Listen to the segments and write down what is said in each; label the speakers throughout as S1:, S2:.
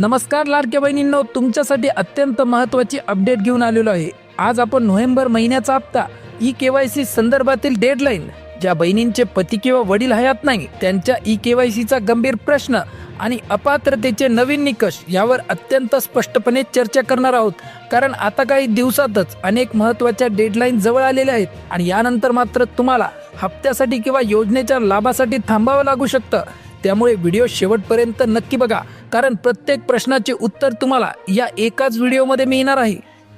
S1: नमस्कार लाडक्या बहिणींनो तुमच्यासाठी अत्यंत महत्त्वाची अपडेट घेऊन आलेलो आहे. आज आपण नोव्हेंबर महिन्याचा हप्ता ई के वाय सी संदर्भातील डेडलाईन ज्या बहिणींचे पती किंवा वडील हयात नाही त्यांच्या ई के वाय सीचा गंभीर प्रश्न आणि अपात्रतेचे नवीन निकष यावर अत्यंत स्पष्टपणे चर्चा करणार आहोत. कारण आता काही दिवसातच अनेक महत्त्वाच्या डेडलाईन जवळ आलेल्या आहेत आणि यानंतर मात्र तुम्हाला हप्त्यासाठी किंवा योजनेच्या लाभासाठी थांबावं लागू शकतं. त्यामुळे व्हिडिओ शेवटपर्यंत नक्की बघा. कारण प्रत्येक प्रश्नाचे उत्तर तुम्हाला या एकाच व्हिडिओमध्ये मिळणार आहे.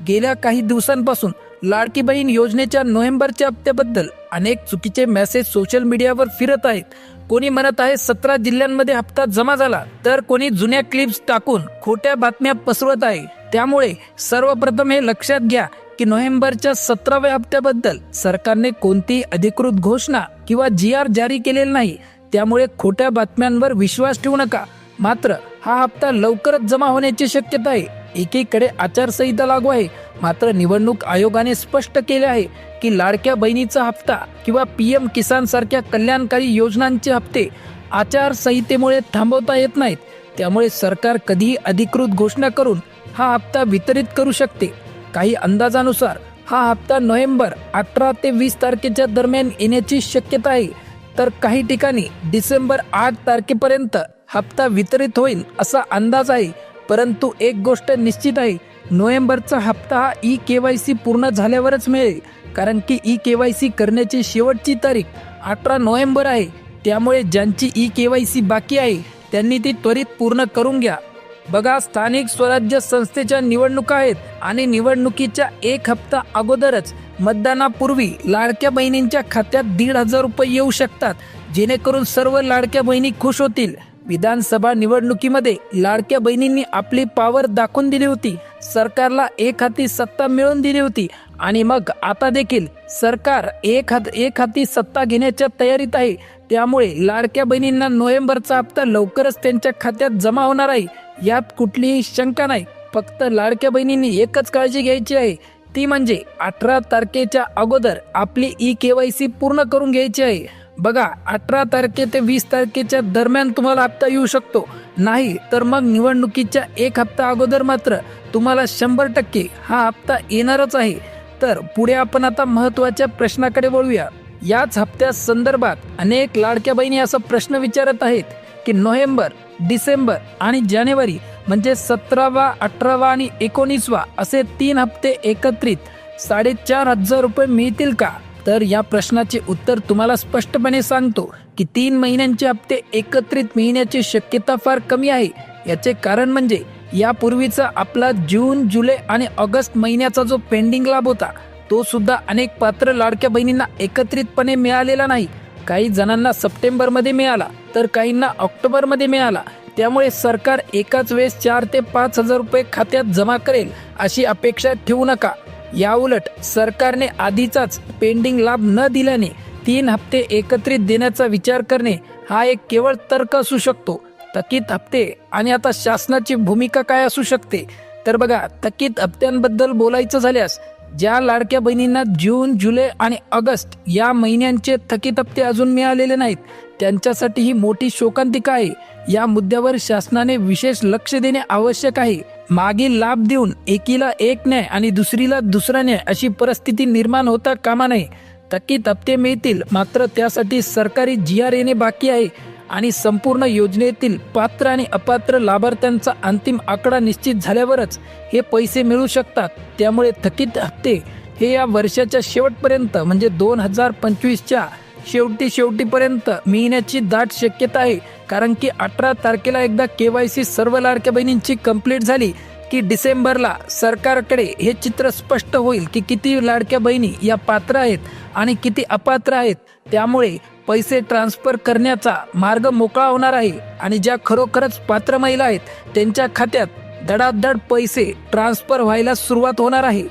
S1: गेल्या काही दिवसांपासून लाडकी बहीण योजनेच्या नोव्हेंबरच्या हप्त्याबद्दल अनेक चुकीचे मेसेज सोशल मीडियावर फिरत आहेत. कोणी म्हणत आहे सतरा जिल्ह्यांमध्ये हप्ता जमा झाला तर कोणी जुन्या क्लिप्स टाकून खोट्या बातम्या पसरवत आहे. त्यामुळे सर्वप्रथम हे लक्षात घ्या की नोव्हेंबरच्या सतराव्या हप्त्याबद्दल सरकारने कोणतीही अधिकृत घोषणा किंवा जी आर जारी केलेली नाही. त्यामुळे खोट्या बातम्यांवर विश्वास ठेवू नका. मात्र हा हप्ता लवकरच जमा होण्याची शक्यता आहे. एकीकडे आचारसंहिता लागू आहे. मात्र निवडणूक आयोगाने स्पष्ट केले आहे की लाडक्या बहिणीचा हप्ता किंवा पी एम किसान सारख्या कल्याणकारी योजनांचे हप्ते आचारसंहितेमुळे थांबवता येत नाहीत. त्यामुळे सरकार कधीही अधिकृत घोषणा करून हा हप्ता वितरित करू शकते. काही अंदाजानुसार हा हप्ता नोव्हेंबर अठरा ते वीस तारखेच्या दरम्यान येण्याची शक्यता आहे. तर काही ठिकाणी डिसेंबर आठ तारखेपर्यंत हप्ता वितरित होईल असा अंदाज आहे परंतु एक गोष्ट निश्चित आहे नोव्हेंबरचा हप्ता हा ई के वाय सी पूर्ण झाल्यावरच मिळेल कारण की ई के वाय सी करण्याची शेवटची तारीख अठरा नोव्हेंबर आहे. त्यामुळे ज्यांची ई के वाय सी बाकी आहे त्यांनी ती त्वरित पूर्ण करून घ्या. बघा स्थानिक स्वराज्य संस्थेच्या निवडणुका आहेत आणि निवडणुकीच्या एक हप्ता अगोदरच मतदानापूर्वी लाडक्या बहिणींच्या खात्यात दीड हजार रुपये येऊ शकतात. जेणेकरून सर्व लाडक्या बहिणी खुश होतील. विधानसभा निवडणुकीमध्ये लाडक्या बहिणींनी आपली पावर दाखवून दिली होती. सरकारला एक हाती सत्ता मिळवून दिली होती. आणि मग आता देखील सरकार एक हात एक हाती सत्ता घेण्याच्या तयारीत आहे. त्यामुळे लाडक्या बहिणींना नोव्हेंबरचा हप्ता लवकरच त्यांच्या खात्यात जमा होणार आहे. यात कुठलीही शंका नाही. फक्त लाडक्या बहिणींनी एकच काळजी घ्यायची आहे. ती म्हणजे अठरा तारखेच्या अगोदर आपली ई के वाय सी पूर्ण करून घ्यायची आहे. बघा अठरा तारखे ते वीस तारखेच्या दरम्यान तुम्हाला हप्ता येऊ शकतो. नाही तर मग निवडणुकीच्या एक हप्ता अगोदर मात्र तुम्हाला शंभर टक्के हा हप्ता येणारच आहे. तर पुढे आपण आता महत्त्वाच्या प्रश्नाकडे वळूया. याच हप्त्या संदर्भात अनेक लाडक्या बहिणी असा प्रश्न विचारत आहेत. की नोव्हेंबर डिसेंबर आणि जानेवारी म्हणजे सतरावा अठरावा आणि एकोणीसवा असे तीन हप्ते एकत्रित साडेचार हजार रुपये मिळतील का? तर या प्रश्नाचे उत्तर तुम्हाला स्पष्टपणे सांगतो की तीन महिन्यांचे हप्ते एकत्रित मिळण्याची शक्यता फार कमी आहे. याचे कारण म्हणजे यापूर्वीचा आपला जून जुलै आणि ऑगस्ट महिन्याचा जो पेंडिंग लाभ होता तो सुद्धा अनेक पात्र लाडक्या बहिणींना एकत्रितपणे मिळालेला नाही. काही जणांना सप्टेंबरमध्ये मिळाला तर काहींना ऑक्टोबरमध्ये मिळाला. त्यामुळे सरकार एकाच वेळेस चार ते पाच हजार रुपये खात्यात जमा करेल अशी अपेक्षा ठेवू नका. याउलट सरकारने आधीचाच पेंडिंग लाभ न दिल्याने तीन हप्ते एकत्रित देण्याचा विचार करणे हा एक केवळ तर्क असू शकतो. थकीत हप्ते आणि आता शासनाची भूमिका काय असू शकते? तर बघा थकीत हप्त्यांबद्दल बोलायचं झाल्यास ज्या लाडक्या बहिणींना जून जुलै आणि ऑगस्ट या महिन्यांचे थकीत हप्ते अजून मिळालेले नाहीत त्यांच्यासाठी ही मोठी शोकांतिका आहे. या मुद्द्यावर शासनाने विशेष लक्ष देणे आवश्यक आहे. मागील लाभ देऊन एकीला एक न्याय आणि दुसरीला दुसरा न्याय अशी परिस्थिती निर्माण होता कामा नये. थकीत हप्ते मिळतील मात्र त्यासाठी सरकारी जी आर येणे बाकी आहे. आणि संपूर्ण योजनेतील पात्र आणि अपात्र लाभार्थ्यांचा अंतिम आकडा निश्चित झाल्यावरच हे पैसे मिळू शकतात. त्यामुळे थकीत हप्ते हे या वर्षाच्या शेवटपर्यंत म्हणजे दोन हजार पंचवीसच्या शेवटी शेवटीपर्यंत मिळण्याची दाट शक्यता आहे. कारण की अठरा तारखेला एकदा के वाय सी सर्व लाडक्या बहिणींची कंप्लीट झाली की डिसेंबरला सरकारकडे हे चित्र स्पष्ट होईल की किती लाडक्या बहिणी या पात्र आहेत आणि किती अपात्र आहेत. त्यामुळे पैसे ट्रान्सफर करण्याचा मार्ग मोकळा होणार आहे आणि ज्या खरोखरच पात्र महिला आहेत त्यांच्या खात्यात धडाधड पैसे ट्रान्सफर व्हायला सुरुवात होणार आहे.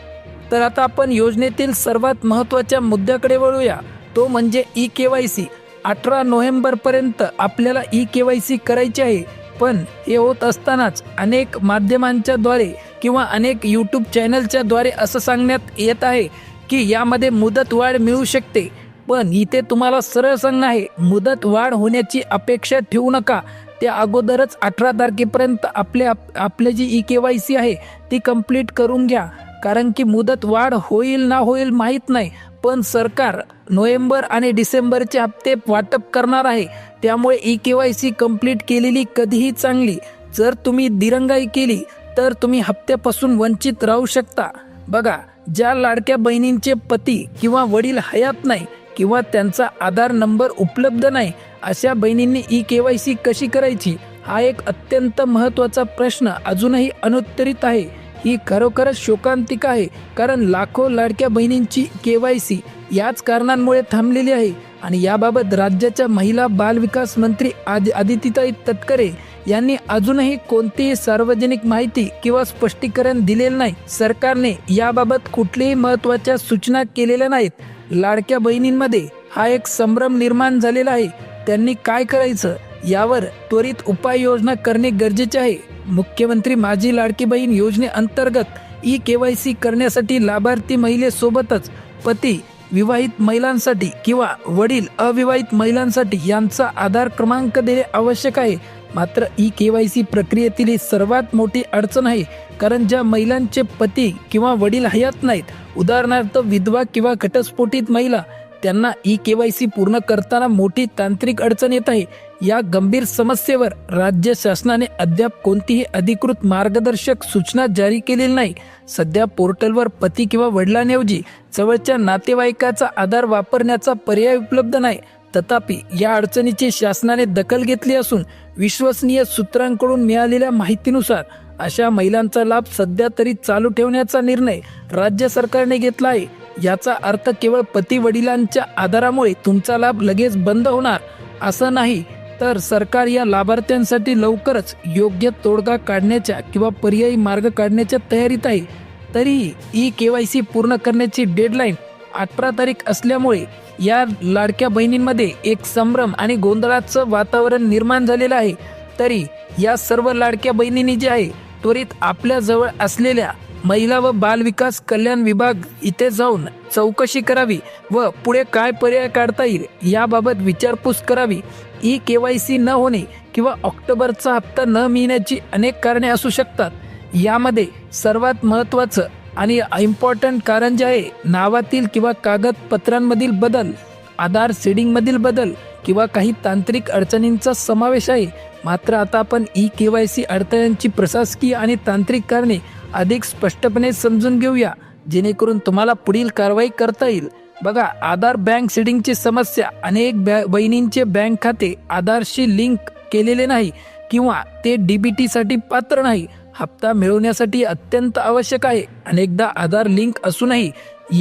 S1: तर आता आपण योजनेतील सर्वात महत्त्वाच्या मुद्द्याकडे वळूया. तो म्हणजे ई के वाय सी. अठरा नोव्हेंबरपर्यंत आपल्याला ई के वाय सी करायची आहे. पण हे होत असतानाच अनेक माध्यमांच्या द्वारे किंवा अनेक यूट्यूब चॅनलच्या द्वारे असं सांगण्यात येत आहे की यामध्ये मुदत वाढ मिळू शकते. पण इथे तुम्हाला सरळ सांगणं आहे मुदत वाढ होण्याची अपेक्षा ठेवू नका. त्या अगोदरच अठरा तारखेपर्यंत आपले आप आपले जी ई के वाय सी आहे ती कंप्लीट करून घ्या. कारण की मुदत वाढ होईल ना होईल माहीत नाही पण सरकार नोव्हेंबर आणि डिसेंबरचे हप्ते वाटप करणार आहे. त्यामुळे E K Y C complete केलेली कधीही चांगली. जर तुम्ही दिरंगाई केली तर तुम्ही हप्त्यापासून वंचित राहू शकता. बघा ज्या लाडक्या बहिणींचे पती किंवा वडील हयात नाही किंवा त्यांचा आधार नंबर उपलब्ध नाही अशा बहिणींनी ई के वाय सी कशी करायची? हा एक अत्यंत महत्त्वाचा प्रश्न अजूनही अनुत्तरित आहे. ही खरोखरच शोकांतिका आहे कारण लाखो लाडक्या बहिणींची के वाय सी याच कारणांमुळे थांबलेली आहे आणि याबाबत राज्याच्या महिला बालविकास मंत्री आदि आदितीताई तटकरे यांनी अजूनही कोणतीही सार्वजनिक माहिती किंवा स्पष्टीकरण दिलेलं नाही. सरकारने याबाबत कुठलीही महत्त्वाच्या सूचना केलेल्या नाहीत. लाडक्या बहिणींमध्ये हा एक संभ्रम निर्माण झालेला आहे. त्यांनी काय करायचं? यावर त्वरित उपाययोजना करणे गरजेचे आहे. मुख्यमंत्री माझी लाडकी बहीण योजनेअंतर्गत ई के वाय सी करण्यासाठी लाभार्थी महिलेसोबतच पती विवाहित महिलांसाठी किंवा वडील अविवाहित महिलांसाठी यांचा आधार क्रमांक देणे आवश्यक आहे. मात्र ई के वाय सी प्रक्रियेतील ही सर्वात मोठी अडचण आहे कारण ज्या महिलांचे पती किंवा वडील हयात नाहीत उदाहरणार्थ विधवा किंवा घटस्फोटित महिला त्यांना ई के वाय सी पूर्ण करताना मोठी तांत्रिक अडचण येत आहे. या गंभीर समस्येवर राज्य शासनाने अद्याप कोणतीही अधिकृत मार्गदर्शक सूचना जारी केलेली नाही. सध्या पोर्टलवर पती किंवा वडिलांऐवजी जवळच्या नातेवाईकाचा आधार वापरण्याचा पर्याय उपलब्ध नाही. तथापि या अडचणीची शासनाने दखल घेतली असून विश्वसनीय सूत्रांकडून मिळालेल्या माहितीनुसार अशा महिलांचा लाभ सध्या तरी चालू ठेवण्याचा निर्णय राज्य सरकारने घेतला आहे. याचा अर्थ केवळ पती वडिलांच्या आधारामुळे तुमचा लाभ लगेच बंद होणार असं नाही तर सरकार या लाभार्थ्यांसाठी लवकरच योग्य तोडगा काढण्याच्या किंवा पर्यायी मार्ग काढण्याच्या तयारीत आहे. तरीही ई के वाय सी पूर्ण करण्याची डेडलाईन अठरा तारीख असल्यामुळे या लाडक्या बहिणींमध्ये एक संभ्रम आणि गोंधळाचं वातावरण निर्माण झालेलं आहे. तरी या सर्व लाडक्या बहिणींनी जे आहे त्वरित आपल्या जवळ असलेल्या महिला व बाल विकास कल्याण विभाग इथे जाऊन चौकशी करावी व पुढे काय पर्याय काढता येईल याबाबत विचारपूस करावी. ई के वाय सी न होणे किंवा ऑक्टोबरचा हप्ता न मिळण्याची अनेक कारणे असू शकतात. यामध्ये सर्वात महत्त्वाचं आणि इम्पॉर्टंट कारण जे आहे नावातील किंवा कागदपत्रांमधील बदल आधार सीडिंगमधील बदल किंवा काही तांत्रिक अडचणींचा समावेश आहे. मात्र आता आपण ई के वाय सी अडथळ्यांची प्रशासकीय आणि तांत्रिक कारणे अधिक स्पष्टपणे समजून घेऊया जेणेकरून तुम्हाला पुढील कारवाई करता येईल. बघा आधार बँक सीडिंगची समस्या अनेक बॅ बहिणींचे बँक खाते आधारशी लिंक केलेले नाही किंवा ते डी बी टीसाठी पात्र नाही. हप्ता मिळवण्यासाठी अत्यंत आवश्यक आहे. अनेकदा आधार लिंक असूनही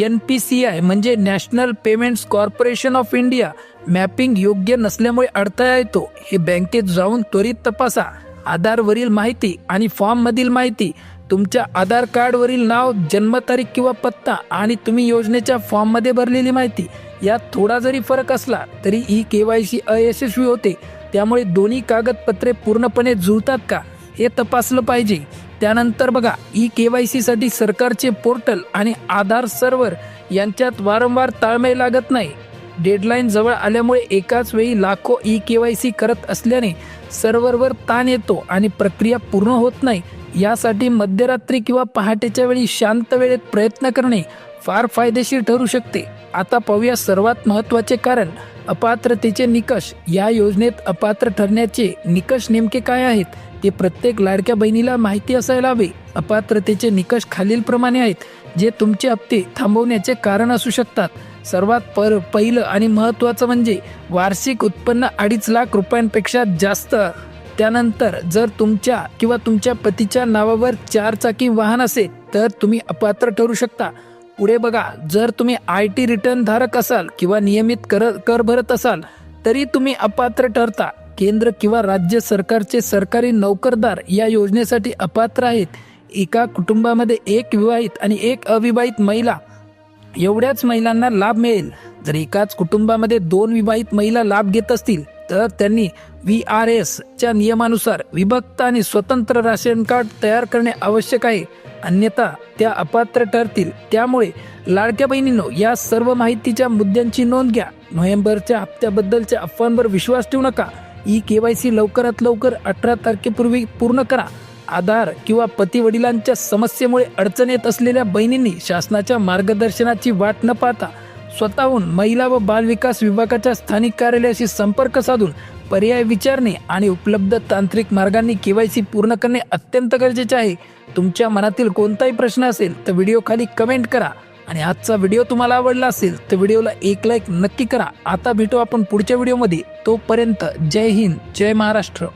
S1: एन पी सी आय म्हणजे national payments corporation of India mapping योग्य नसल्यामुळे अडथळा येतो. हे बँकेत जाऊन त्वरित तपासा. आधारवरील माहिती आणि फॉर्ममधील माहिती तुमच्या आधार कार्डवरील नाव जन्मतारीख किंवा पत्ता आणि तुम्ही योजनेच्या फॉर्ममध्ये भरलेली माहिती यात थोडा जरी फरक असला तरी ई के वाय सी अयशस्वी होते. त्यामुळे दोन्ही कागदपत्रे पूर्णपणे जुळतात का? हे तपासलं पाहिजे. त्यानंतर बघा ई के वाय सीसाठी सरकारचे पोर्टल आणि आधार सर्व्हर यांच्यात वारंवार ताळमेळ लागत नाही. डेडलाईन जवळ आल्यामुळे एकाच वेळी लाखो ई के वाय सी करत असल्याने सर्व्हरवर ताण येतो आणि प्रक्रिया पूर्ण होत नाही. यासाठी मध्यरात्री किंवा पहाटेच्या वेळी शांत वेळेत प्रयत्न करणे फार फायदेशीर ठरू शकते. आता पाहूया सर्वात महत्त्वाचे कारण अपात्रतेचे निकष. या योजनेत अपात्र ठरण्याचे निकष नेमके काय आहेत? ते प्रत्येक लाडक्या बहिणीला माहिती असायला हवे. अपात्रतेचे निकष खालीलप्रमाणे आहेत जे तुमचे हप्ते थांबवण्याचे कारण असू शकतात. सर्वात पर पहिलं आणि महत्त्वाचं म्हणजे वार्षिक उत्पन्न अडीच लाख रुपयांपेक्षा जास्त. त्यानंतर जर तुमच्या किंवा तुमच्या पतीच्या नावावर चार चाकी वाहन असेल तर तुम्ही अपात्र ठरू शकता. पुढे बघा जर तुम्ही आय टी रिटर्न धारक असाल किंवा नियमित कर कर भरत असाल तरी तुम्ही अपात्र ठरता. केंद्र किंवा राज्य सरकारचे सरकारी नोकरदार या योजनेसाठी अपात्र आहेत. एका कुटुंबामध्ये एक विवाहित आणि एक अविवाहित महिला. एवढ्याच महिलांना लाभ मिळेल. जर एकाच कुटुंबामध्ये दोन विवाहित महिला लाभ घेत असतील तर त्यांनी व्ही आर एसच्या नियमानुसार विभक्त आणि स्वतंत्र राशन कार्ड तयार करणे आवश्यक आहे. अन्यथा त्या अपात्र ठरतील. त्यामुळे लाडक्या बहिणींनो या सर्व माहितीच्या मुद्द्यांची नोंद घ्या. नोव्हेंबरच्या हप्त्याबद्दलच्या अफवांवर विश्वास ठेवू नका. ई के वाय सी लवकरात लवकर अठरा तारखेपूर्वी पूर्ण करा. आधार किंवा पती वडिलांच्या समस्येमुळे अडचण येत असलेल्या बहिणींनी शासनाच्या मार्गदर्शनाची वाट न पाहता स्वतःहून महिला व बालविकास विभागाच्या स्थानिक कार्यालयाशी संपर्क साधून पर्याय विचारणे आणि उपलब्ध तांत्रिक मार्गांनी के वाय सी पूर्ण करणे अत्यंत गरजेचे आहे. तुमच्या मनातील कोणताही प्रश्न असेल तर व्हिडिओ खाली कमेंट करा. आणि आजचा व्हिडिओ तुम्हाला आवडला असेल तर व्हिडिओला एक लाईक नक्की करा. आता भेटू आपण पुढच्या व्हिडिओमध्ये. तोपर्यंत जय हिंद जय महाराष्ट्र.